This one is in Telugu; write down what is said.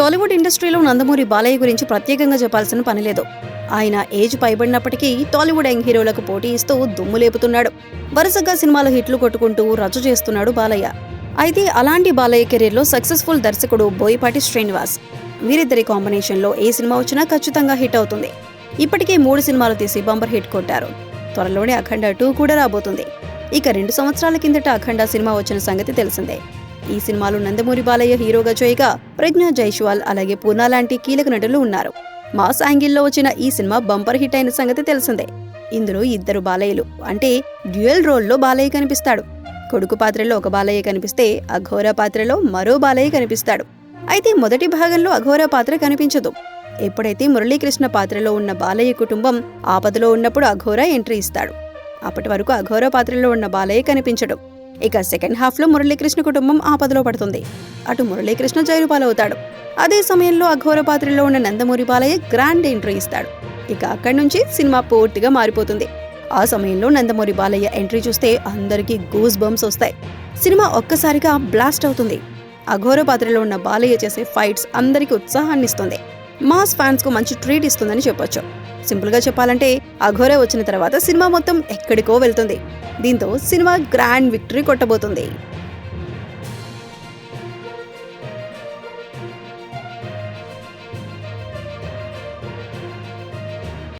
టాలీవుడ్ ఇండస్ట్రీలో నందమూరి బాలయ్య గురించి ప్రత్యేకంగా చెప్పాల్సిన పని లేదు. ఆయన ఏజ్ పైబడినప్పటికీ టాలీవుడ్ యంగ్ హీరోలకు పోటీ ఇస్తూ దుమ్ము లేపుతున్నాడు. వరుసగా సినిమాలు హిట్లు కొట్టుకుంటూ రచ్చు చేస్తున్నాడు బాలయ్య. అయితే అలాంటి బాలయ్య కెరీర్లో సక్సెస్ఫుల్ దర్శకుడు బోయపాటి శ్రీనివాస్. వీరిద్దరి కాంబినేషన్లో ఏ సినిమా వచ్చినా ఖచ్చితంగా హిట్ అవుతుంది. ఇప్పటికే మూడు సినిమాలు తీసి బంపర్ హిట్ కొట్టారు. త్వరలోనే అఖండ టూ కూడా రాబోతుంది. ఇక రెండు సంవత్సరాల కిందట అఖండ సినిమా వచ్చిన సంగతి తెలిసిందే. ఈ సినిమాలో నందమూరి బాలయ్య హీరోగా చేయగా ప్రజ్ఞా జైష్వాల్ అలాగే పూర్ణ లాంటి కీలక నటులు ఉన్నారు. మాస్ యాంగిల్లో వచ్చిన ఈ సినిమా బంపర్ హిట్ అయిన సంగతి తెలిసిందే. ఇందులో ఇద్దరు బాలయ్యలు అంటే డ్యూయల్ రోల్లో బాలయ్య కనిపిస్తాడు. కొడుకు పాత్రలో ఒక బాలయ్య కనిపిస్తే అఘోర పాత్రలో మరో బాలయ్య కనిపిస్తాడు. అయితే మొదటి భాగంలో అఘోర పాత్ర కనిపించదు. ఎప్పుడైతే మురళీకృష్ణ పాత్రలో ఉన్న బాలయ్య కుటుంబం ఆపదలో ఉన్నప్పుడు అఘోర ఎంట్రీ ఇస్తాడు. అప్పటి వరకు అఘోర పాత్రలో ఉన్న బాలయ్య కనిపించడు. ఇక సెకండ్ హాఫ్లో మురళీకృష్ణ కుటుంబం ఆపదలో పడుతుంది. అటు మురళీకృష్ణ జైలు పాలవుతాడు అదే సమయంలో అఘోర పాత్రలో ఉన్న నందమూరి బాలయ్య గ్రాండ్ ఎంట్రీ ఇస్తాడు. ఇక అక్కడి నుంచి సినిమా పూర్తిగా మారిపోతుంది. ఆ సమయంలో నందమూరి బాలయ్య ఎంట్రీ చూస్తే అందరికీ గూస్ బంప్స్ వస్తాయి. సినిమా ఒక్కసారిగా బ్లాస్ట్ అవుతుంది. అఘోర పాత్రలో ఉన్న బాలయ్య చేసే ఫైట్స్ అందరికీ ఉత్సాహాన్ని ఇస్తుంది మాస్ ఫ్యాన్స్కు మంచి ట్రీట్ ఇస్తుందని చెప్పొచ్చు. సింపుల్గా చెప్పాలంటే అఘోర వచ్చిన తర్వాత సినిమా మొత్తం ఎక్కడికో వెళ్తుంది. దీంతో సినిమా గ్రాండ్ విక్టరీ కొట్టబోతుంది.